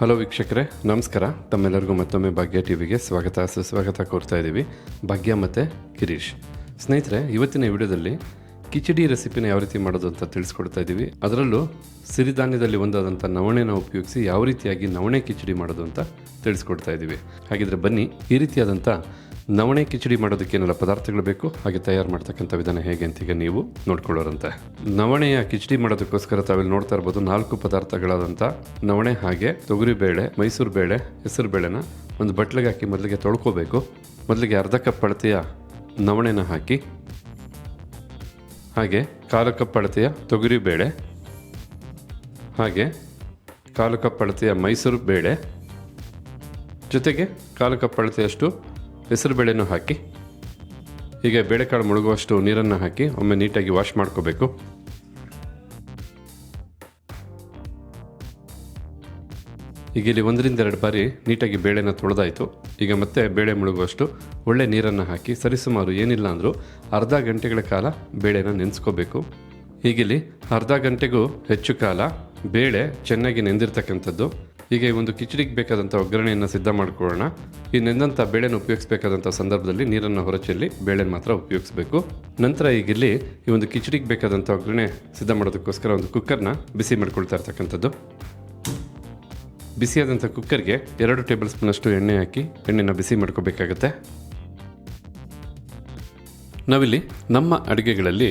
Hello ವೀಕ್ಷಕರೇ. ನಮಸ್ಕಾರ. ತಮ್ಮೆಲ್ಲರಿಗೂ ಮತ್ತೊಮ್ಮೆ ಭಾಗ್ಯ ಟಿವಿಗೆ ಸ್ವಾಗತ. ಸುಸ್ವಾಗತ ಕೋರ್ತಾ ಇದ್ದೀವಿ ಭಾಗ್ಯ ಮತ್ತು ಗಿರೀಶ್. ಸ್ನೇಹಿತರೆ, ಇವತ್ತಿನ ವಿಡಿಯೋದಲ್ಲಿ ಕಿಚಡಿ ರೆಸಿಪಿನ ಯಾವ ರೀತಿ ಮಾಡೋದು ಅಂತ ತಿಳಿಸ್ಕೊಡ್ತಾ ಇದ್ದೀವಿ ಅದರಲ್ಲೂ ಸಿರಿಧಾನ್ಯದಲ್ಲಿ ಒಂದಾದಂಥ ನವಣೆನ ಉಪಯೋಗಿಸಿ ಯಾವ ರೀತಿಯಾಗಿ ನವಣೆ ಕಿಚಡಿ ಮಾಡೋದು ಅಂತ ತಿಳಿಸ್ಕೊಡ್ತಾ ಇದ್ದೀವಿ ಹಾಗಿದ್ರೆ ಬನ್ನಿ, ಈ ರೀತಿಯಾದಂಥ ನವಣೆ ಕಿಚಡಿ ಮಾಡೋದಕ್ಕೆ ಏನೆಲ್ಲ ಪದಾರ್ಥಗಳು ಬೇಕು? ಹಾಗೆ ತಯಾರು ಮಾಡ್ತಕ್ಕಂಥ ವಿಧಾನ ಹೇಗೆ ಅಂತ ಈಗ ನೀವು ನೋಡ್ಕೊಳ್ಳೋರಂತೆ. ನವಣೆಯ ಕಿಚಡಿ ಮಾಡೋದಕ್ಕೋಸ್ಕರ ತಾವಿಲ್ಲಿ ನೋಡ್ತಾ ಇರ್ಬೋದು ನಾಲ್ಕು ಪದಾರ್ಥಗಳಾದಂಥ ನವಣೆ ಹಾಗೆ ತೊಗರಿಬೇಳೆ ಮೈಸೂರು ಬೇಳೆ, ಹೆಸರು ಬೇಳೆನ ಒಂದು ಬಟ್ಲಿಗೆ ಹಾಕಿ ಮೊದಲಿಗೆ ತೊಳ್ಕೊಬೇಕು. ಮೊದಲಿಗೆ ಅರ್ಧ ಕಪ್ ಅಳತೆಯ ನವಣೆನ ಹಾಕಿ, ಹಾಗೆ ಕಾಲು ಕಪ್ ಅಳತೆಯ ತೊಗರಿಬೇಳೆ ಹಾಗೆ ಕಾಲು ಕಪ್ ಅಳತೆಯ ಮೈಸೂರು ಬೇಳೆ, ಜೊತೆಗೆ ಕಾಲು ಕಪ್ ಅಳತೆಯಷ್ಟು ಹೆಸರು ಬೇಳೆನೂ ಹಾಕಿ, ಹೀಗೆ ಬೇಳೆಕಾಳು ಮುಳುಗುವಷ್ಟು ನೀರನ್ನು ಹಾಕಿ ಒಮ್ಮೆ ನೀಟಾಗಿ ವಾಶ್ ಮಾಡ್ಕೋಬೇಕು. ಈಗ ಇಲ್ಲಿ ಒಂದರಿಂದ ಎರಡು ಬಾರಿ ನೀಟಾಗಿ ಬೇಳೆನ ತೊಳೆದಾಯಿತು. ಈಗ ಮತ್ತೆ ಬೇಳೆ ಮುಳುಗುವಷ್ಟು ಒಳ್ಳೆ ನೀರನ್ನು ಹಾಕಿ ಸರಿಸುಮಾರು ಏನಿಲ್ಲ ಅಂದರೂ ಅರ್ಧ ಗಂಟೆಗಳ ಕಾಲ ಬೇಳೆನ ನೆನೆಸ್ಕೋಬೇಕು. ಹೀಗಿಲ್ಲಿ ಅರ್ಧ ಗಂಟೆಗೂ ಹೆಚ್ಚು ಕಾಲ ಬೇಳೆ ಚೆನ್ನಾಗಿ ನೆಂದಿರ್ತಕ್ಕಂಥದ್ದು. ಈ ಒಂದು ಕಿಚಡಿಗೆ ಬೇಕಾದಂಥ ಒಗ್ಗರಣೆಯನ್ನು ಸಿದ್ಧ ಮಾಡ್ಕೊಳ್ಳೋಣ. ಈ ನೆಂದಂಥ ಬೇಳೆನ ಉಪಯೋಗಿಸಬೇಕಾದಂಥ ಸಂದರ್ಭದಲ್ಲಿ ನೀರನ್ನು ಹೊರಚೆಲ್ಲಿ ಬೇಳೆನ ಮಾತ್ರ ಉಪಯೋಗಿಸಬೇಕು. ನಂತರ ಈಗ ಇಲ್ಲಿ ಈ ಒಂದು ಕಿಚಡಿಗೆ ಬೇಕಾದಂಥ ಒಗ್ಗರಣೆ ಸಿದ್ಧ ಮಾಡೋದಕ್ಕೋಸ್ಕರ ಒಂದು ಕುಕ್ಕರ್ನ ಬಿಸಿ ಮಾಡ್ಕೊಳ್ತಾ ಇರ್ತಕ್ಕಂಥದ್ದು. ಬಿಸಿಯಾದಂಥ ಕುಕ್ಕರ್ಗೆ ಎರಡು ಟೇಬಲ್ ಸ್ಪೂನಷ್ಟು ಎಣ್ಣೆ ಹಾಕಿ ಎಣ್ಣೆನ ಬಿಸಿ ಮಾಡ್ಕೋಬೇಕಾಗತ್ತೆ. ನಾವಿಲ್ಲಿ ನಮ್ಮ ಅಡುಗೆಗಳಲ್ಲಿ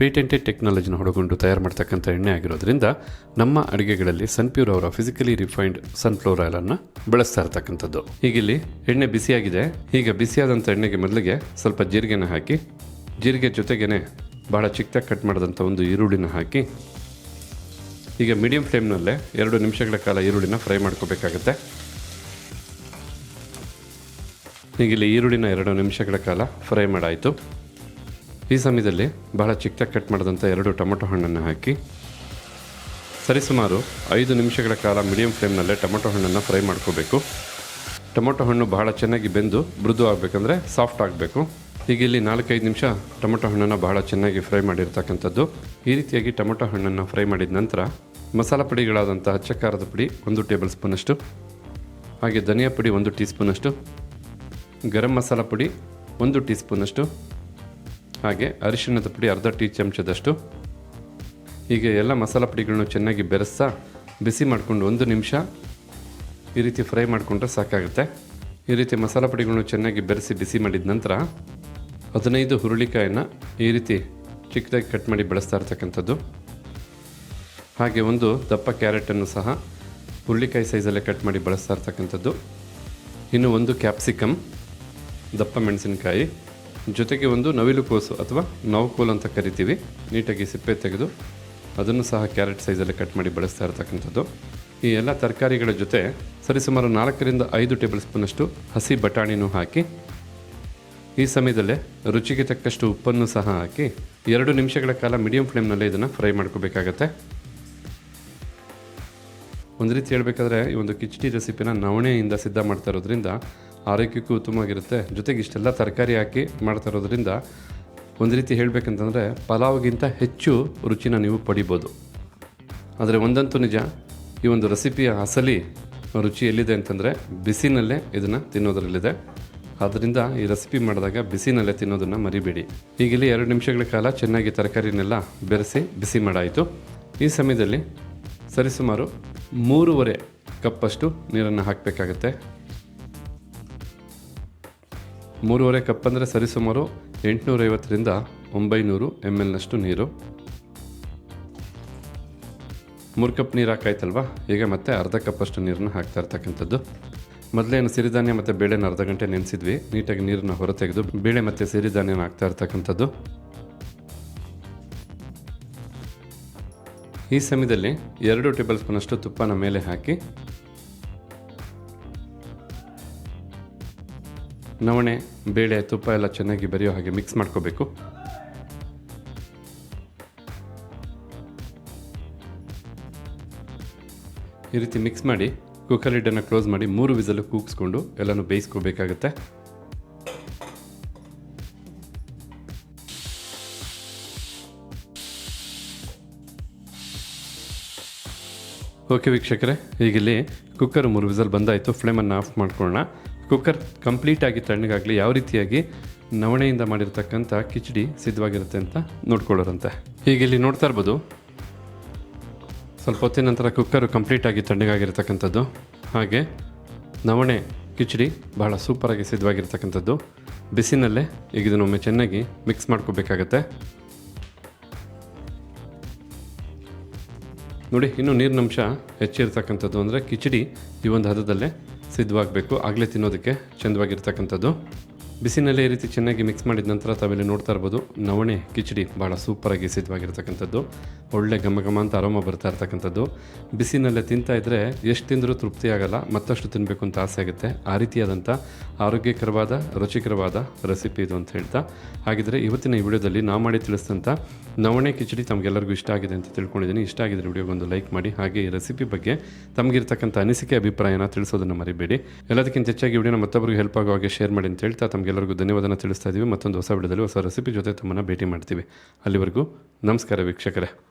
ಪೇಟೆಂಟೆಡ್ ಟೆಕ್ನಾಲಜಿನ ಹೊಡಗೊಂಡು ತಯಾರು ಮಾಡ್ತಕ್ಕಂಥ ಎಣ್ಣೆ ಆಗಿರೋದ್ರಿಂದ ನಮ್ಮ ಅಡುಗೆಗಳಲ್ಲಿ ಸನ್ಪ್ಯೂರ್ ಅವರ ಫಿಸಿಕಲಿ ರಿಫೈನ್ಡ್ ಸನ್ಫ್ಲವರ್ ಆಯಿಲನ್ನು ಬಳಸ್ತಾ ಇರ್ತಕ್ಕಂಥದ್ದು. ಈಗಿಲ್ಲಿ ಎಣ್ಣೆ ಬಿಸಿಯಾಗಿದೆ. ಈಗ ಬಿಸಿಯಾದಂಥ ಎಣ್ಣೆಗೆ ಮೊದಲಿಗೆ ಸ್ವಲ್ಪ ಜೀರಿಗೆನ ಹಾಕಿ, ಜೀರಿಗೆ ಜೊತೆಗೇನೆ ಬಹಳ ಚಿಕ್ಕದಾಗಿ ಕಟ್ ಮಾಡಿದಂಥ ಒಂದು ಈರುಳ್ಳಿನ ಹಾಕಿ, ಈಗ ಮೀಡಿಯಂ ಫ್ಲೇಮ್ನಲ್ಲೇ ಎರಡು ನಿಮಿಷಗಳ ಕಾಲ ಈರುಳ್ಳಿನ ಫ್ರೈ ಮಾಡ್ಕೋಬೇಕಾಗತ್ತೆ. ಈಗಿಲ್ಲಿ ಈರುಳ್ಳಿನ ಎರಡು ನಿಮಿಷಗಳ ಕಾಲ ಫ್ರೈ ಮಾಡಾಯಿತು. ಈ ಸಮಯದಲ್ಲಿ ಬಹಳ ಚಿಕ್ಕದಾಗಿ ಕಟ್ ಮಾಡಿದಂಥ ಎರಡು ಟೊಮೊಟೊ ಹಣ್ಣನ್ನು ಹಾಕಿ ಸರಿಸುಮಾರು ಐದು ನಿಮಿಷಗಳ ಕಾಲ ಮೀಡಿಯಂ ಫ್ಲೇಮ್ನಲ್ಲೇ ಟೊಮೊಟೊ ಹಣ್ಣನ್ನು ಫ್ರೈ ಮಾಡ್ಕೋಬೇಕು. ಟೊಮೊಟೊ ಹಣ್ಣು ಬಹಳ ಚೆನ್ನಾಗಿ ಬೆಂದು ಮೃದು ಆಗಬೇಕಂದ್ರೆ ಸಾಫ್ಟ್ ಆಗಬೇಕು. ಈಗ ಇಲ್ಲಿ ನಾಲ್ಕೈದು ನಿಮಿಷ ಟೊಮೊಟೊ ಹಣ್ಣನ್ನು ಬಹಳ ಚೆನ್ನಾಗಿ ಫ್ರೈ ಮಾಡಿರ್ತಕ್ಕಂಥದ್ದು. ಈ ರೀತಿಯಾಗಿ ಟೊಮೊಟೊ ಹಣ್ಣನ್ನು ಫ್ರೈ ಮಾಡಿದ ನಂತರ ಮಸಾಲ ಪುಡಿಗಳಾದಂಥ ಹಚ್ಚ ಖಾರದ ಪುಡಿ ಒಂದು ಟೇಬಲ್ ಸ್ಪೂನಷ್ಟು, ಹಾಗೆ ಧನಿಯಾ ಪುಡಿ ಒಂದು ಟೀ ಸ್ಪೂನಷ್ಟು ಗರಂ ಮಸಾಲ ಪುಡಿ ಒಂದು ಟೀ ಸ್ಪೂನಷ್ಟು ಹಾಗೆ ಅರಿಶಿಣದ ಪುಡಿ ಅರ್ಧ ಟೀ ಚಮಚದಷ್ಟು. ಹೀಗೆ ಎಲ್ಲ ಮಸಾಲ ಪುಡಿಗಳನ್ನು ಚೆನ್ನಾಗಿ ಬೆರೆಸ್ತಾ ಬಿಸಿ ಮಾಡಿಕೊಂಡು ಒಂದು ನಿಮಿಷ ಈ ರೀತಿ ಫ್ರೈ ಮಾಡಿಕೊಂಡ್ರೆ ಸಾಕಾಗುತ್ತೆ. ಈ ರೀತಿ ಮಸಾಲ ಪುಡಿಗಳನ್ನು ಚೆನ್ನಾಗಿ ಬೆರೆಸಿ ಬಿಸಿ ಮಾಡಿದ ನಂತರ ಹದಿನೈದು ಹುರುಳಿಕಾಯನ್ನು ಈ ರೀತಿ ಚಿಕ್ಕದಾಗಿ ಕಟ್ ಮಾಡಿ ಬಳಸ್ತಾ ಇರ್ತಕ್ಕಂಥದ್ದು. ಹಾಗೆ ಒಂದು ದಪ್ಪ ಕ್ಯಾರೆಟನ್ನು ಸಹ ಹುರುಳಿಕಾಯಿ ಸೈಜಲ್ಲೇ ಕಟ್ ಮಾಡಿ ಬಳಸ್ತಾ ಇರ್ತಕ್ಕಂಥದ್ದು. ಇನ್ನು ಒಂದು ಕ್ಯಾಪ್ಸಿಕಮ್, ದಪ್ಪ ಮೆಣಸಿನಕಾಯಿ ಜೊತೆಗೆ ಒಂದು ನವಿಲು ಕೋಸು ಅಥವಾ ನವಕೋಲು ಅಂತ ಕರಿತೀವಿ. ನೀಟಾಗಿ ಸಿಪ್ಪೆ ತೆಗೆದು ಅದನ್ನು ಸಹ ಕ್ಯಾರೆಟ್ ಸೈಜಲ್ಲಿ ಕಟ್ ಮಾಡಿ ಬಳಸ್ತಾ ಇರತಕ್ಕಂಥದ್ದು. ಈ ಎಲ್ಲ ತರಕಾರಿಗಳ ಜೊತೆ ಸರಿಸುಮಾರು ನಾಲ್ಕರಿಂದ ಐದು ಟೇಬಲ್ ಸ್ಪೂನಷ್ಟು ಹಸಿ ಬಟಾಣಿನೂ ಹಾಕಿ, ಈ ಸಮಯದಲ್ಲೇ ರುಚಿಗೆ ತಕ್ಕಷ್ಟು ಉಪ್ಪನ್ನು ಸಹ ಹಾಕಿ ಎರಡು ನಿಮಿಷಗಳ ಕಾಲ ಮೀಡಿಯಂ ಫ್ಲೇಮ್ನಲ್ಲೇ ಇದನ್ನು ಫ್ರೈ ಮಾಡ್ಕೋಬೇಕಾಗತ್ತೆ. ಒಂದು ರೀತಿ ಹೇಳಬೇಕಾದ್ರೆ ಈ ಒಂದು ಕಿಚಡಿ ರೆಸಿಪಿನ ನವಣೆಯಿಂದ ಸಿದ್ಧ ಮಾಡ್ತಾ ಇರೋದ್ರಿಂದ ಆರೋಗ್ಯಕ್ಕೂ ಉತ್ತಮವಾಗಿರುತ್ತೆ. ಜೊತೆಗೆ ಇಷ್ಟೆಲ್ಲ ತರಕಾರಿ ಹಾಕಿ ಮಾಡ್ತಾ ಇರೋದ್ರಿಂದ ಒಂದು ರೀತಿ ಹೇಳಬೇಕಂತಂದರೆ ಪಲಾವ್ಗಿಂತ ಹೆಚ್ಚು ರುಚಿನ ನೀವು ಪಡಿಬೋದು. ಆದರೆ ಒಂದಂತೂ ನಿಜ, ಈ ಒಂದು ರೆಸಿಪಿಯ ಅಸಲಿ ರುಚಿ ಎಲ್ಲಿದೆ ಅಂತಂದರೆ ಬಿಸಿನಲ್ಲೇ ಇದನ್ನು ತಿನ್ನೋದರಲ್ಲಿದೆ. ಆದ್ದರಿಂದ ಈ ರೆಸಿಪಿ ಮಾಡಿದಾಗ ಬಿಸಿನಲ್ಲೇ ತಿನ್ನೋದನ್ನು ಮರಿಬೇಡಿ. ಈಗಿಲ್ಲಿ ಎರಡು ನಿಮಿಷಗಳ ಕಾಲ ಚೆನ್ನಾಗಿ ತರಕಾರಿನೆಲ್ಲ ಬೆರೆಸಿ ಬಿಸಿ ಮಾಡಾಯಿತು. ಈ ಸಮಯದಲ್ಲಿ ಸರಿಸುಮಾರು ಮೂರುವರೆ ಕಪ್ಪಷ್ಟು ನೀರನ್ನು ಹಾಕಬೇಕಾಗತ್ತೆ. ಮೂರುವರೆ ಕಪ್ ಅಂದರೆ ಸರಿಸುಮಾರು ಎಂಟುನೂರೈವತ್ತರಿಂದ ಒಂಬೈನೂರು ಎಂ ಎಲ್ನಷ್ಟು ನೀರು. ಮೂರು ಕಪ್ ನೀರು ಹಾಕಾಯ್ತಲ್ವಾ? ಈಗ ಮತ್ತೆ ಅರ್ಧ ಕಪ್ಪಷ್ಟು ನೀರನ್ನು ಹಾಕ್ತಾ ಇರ್ತಕ್ಕಂಥದ್ದು. ಮೊದಲೇನು ಸಿರಿಧಾನ್ಯ ಮತ್ತು ಬೇಳೆನ ಅರ್ಧ ಗಂಟೆ ನೆನೆಸಿದ್ವಿ. ನೀಟಾಗಿ ನೀರನ್ನು ಹೊರತೆಗೆದು ಬೇಳೆ ಮತ್ತು ಸಿರಿಧಾನ್ಯನ ಹಾಕ್ತಾ ಇರ್ತಕ್ಕಂಥದ್ದು. ಈ ಸಮಯದಲ್ಲಿ ಎರಡು ಟೇಬಲ್ ಸ್ಪೂನಷ್ಟು ತುಪ್ಪನ ಮೇಲೆ ಹಾಕಿ ನವಣೆ, ಬೇಳೆ, ತುಪ್ಪ ಎಲ್ಲ ಚೆನ್ನಾಗಿ ಬೆರೆಯೋ ಹಾಗೆ ಮಿಕ್ಸ್ ಮಾಡ್ಕೋಬೇಕು. ಈ ರೀತಿ ಮಿಕ್ಸ್ ಮಾಡಿ ಕುಕ್ಕರ್ ಲಿಡ್ಡನ್ನು ಕ್ಲೋಸ್ ಮಾಡಿ ಮೂರು ವಿಸಲು ಕೂಗಿಸ್ಕೊಂಡು ಎಲ್ಲನೂ ಬೇಯಿಸ್ಕೋಬೇಕಾಗತ್ತೆ. ಓಕೆ ವೀಕ್ಷಕರೇ ಈಗಿಲ್ಲಿ ಕುಕ್ಕರ್ ಮೂರು ವಿಸಲ್ ಬಂದಾಯಿತು. ಫ್ಲೇಮನ್ನು ಆಫ್ ಮಾಡ್ಕೊಳ್ಳೋಣ. ಕುಕ್ಕರ್ ಕಂಪ್ಲೀಟಾಗಿ ತಣ್ಣಗಾಗಲಿ ಯಾವ ರೀತಿಯಾಗಿ ನವಣೆಯಿಂದ ಮಾಡಿರ್ತಕ್ಕಂಥ ಕಿಚಡಿ ಸಿದ್ಧವಾಗಿರುತ್ತೆ ಅಂತ ನೋಡ್ಕೊಳ್ಳೋರಂತೆ. ಈಗ ಇಲ್ಲಿ ನೋಡ್ತಾ ಇರ್ಬೋದು. ಸ್ವಲ್ಪ ಹೊತ್ತಿನ ನಂತರ ಕುಕ್ಕರು ಕಂಪ್ಲೀಟಾಗಿ ತಣ್ಣಗಾಗಿರ್ತಕ್ಕಂಥದ್ದು. ಹಾಗೆ ನವಣೆ ಕಿಚಡಿ ಬಹಳ ಸೂಪರಾಗಿ ಸಿದ್ಧವಾಗಿರ್ತಕ್ಕಂಥದ್ದು. ಬಿಸಿನಲ್ಲೇ ಈಗ ಇದನ್ನೊಮ್ಮೆ ಚೆನ್ನಾಗಿ ಮಿಕ್ಸ್ ಮಾಡ್ಕೋಬೇಕಾಗತ್ತೆ. ನೋಡಿ, ಇನ್ನೂ ನೀರಿನಂಶ ಹೆಚ್ಚಿರ್ತಕ್ಕಂಥದ್ದು ಅಂದರೆ ಕಿಚಡಿ ಈ ಒಂದು ಹದದಲ್ಲೇ ಸಿದ್ಧವಾಗಬೇಕು. ಆಗಲೇ ತಿನ್ನೋದಕ್ಕೆ ಚೆಂದವಾಗಿರ್ತಕ್ಕಂಥದ್ದು. ಬಿಸಿನಲ್ಲೇ ಈ ರೀತಿ ಚೆನ್ನಾಗಿ ಮಿಕ್ಸ್ ಮಾಡಿದ ನಂತರ ತಾವಿಲ್ಲಿ ನೋಡ್ತಾ ಇರ್ಬೋದು, ನವಣೆ ಕಿಚಡಿ ಭಾಳ ಸೂಪರಾಗಿ ಸಿದ್ಧವಾಗಿರ್ತಕ್ಕಂಥದ್ದು, ಒಳ್ಳೆ ಘಮ ಘಮ ಅಂತ ಅರೋಮ ಬರ್ತಾ ಇರ್ತಕ್ಕಂಥದ್ದು. ಬಿಸಿನಲ್ಲೇ ತಿಂತಾ ಇದ್ದರೆ ಎಷ್ಟು ತಿಂದರೂ ತೃಪ್ತಿ ಆಗಲ್ಲ, ಮತ್ತಷ್ಟು ತಿನ್ನಬೇಕು ಅಂತ ಆಸೆ ಆಗುತ್ತೆ. ಆ ರೀತಿಯಾದಂಥ ಆರೋಗ್ಯಕರವಾದ, ರುಚಿಕರವಾದ ರೆಸಿಪಿ ಇದು ಅಂತ ಹೇಳ್ತಾ, ಹಾಗಿದ್ರೆ ಇವತ್ತಿನ ಈ ವಿಡಿಯೋದಲ್ಲಿ ನಾವು ಮಾಡಿ ತಿಳಿಸಿದಂಥ ನವಣೆ ಕಿಚಡಿ ತಮಗೆಲ್ಲರಿಗೂ ಇಷ್ಟ ಆಗಿದೆ ಅಂತ ತಿಳ್ಕೊಂಡಿದ್ದೀನಿ. ಇಷ್ಟ ಆಗಿದ್ರೆ ವಿಡಿಯೋಗೊಂದು ಲೈಕ್ ಮಾಡಿ, ಹಾಗೆ ಈ ರೆಸಿಪಿ ಬಗ್ಗೆ ತಮಗಿರ್ತಕ್ಕಂಥ ಅನಿಸಿಕೆ, ಅಭಿಪ್ರಾಯನ ತಿಳಿಸೋದನ್ನು ಮರಿಬೇಡಿ. ಎಲ್ಲದಕ್ಕಿಂತ ಹೆಚ್ಚಾಗಿ ವಿಡಿಯೋನ ಮತ್ತೊಬ್ಬರಿಗೆ ಹೆಲ್ಪ್ ಆಗೋ ಹಾಗೆ ಶೇರ್ ಮಾಡಿ ಅಂತ ಹೇಳ್ತಾ ತಮಗೆಲ್ಲರಿಗೂ ಧನ್ಯವಾದನ ತಿಳಿಸ್ತಾ ಇದ್ದೀವಿ ಮತ್ತೊಂದು ಹೊಸ ವಿಡಿಯೋದಲ್ಲಿ ಹೊಸ ರೆಸಿಪಿ ಜೊತೆ ತಮ್ಮನ್ನು ಭೇಟಿ ಮಾಡ್ತೀವಿ. ಅಲ್ಲಿವರೆಗೂ ನಮಸ್ಕಾರ ವೀಕ್ಷಕರೇ.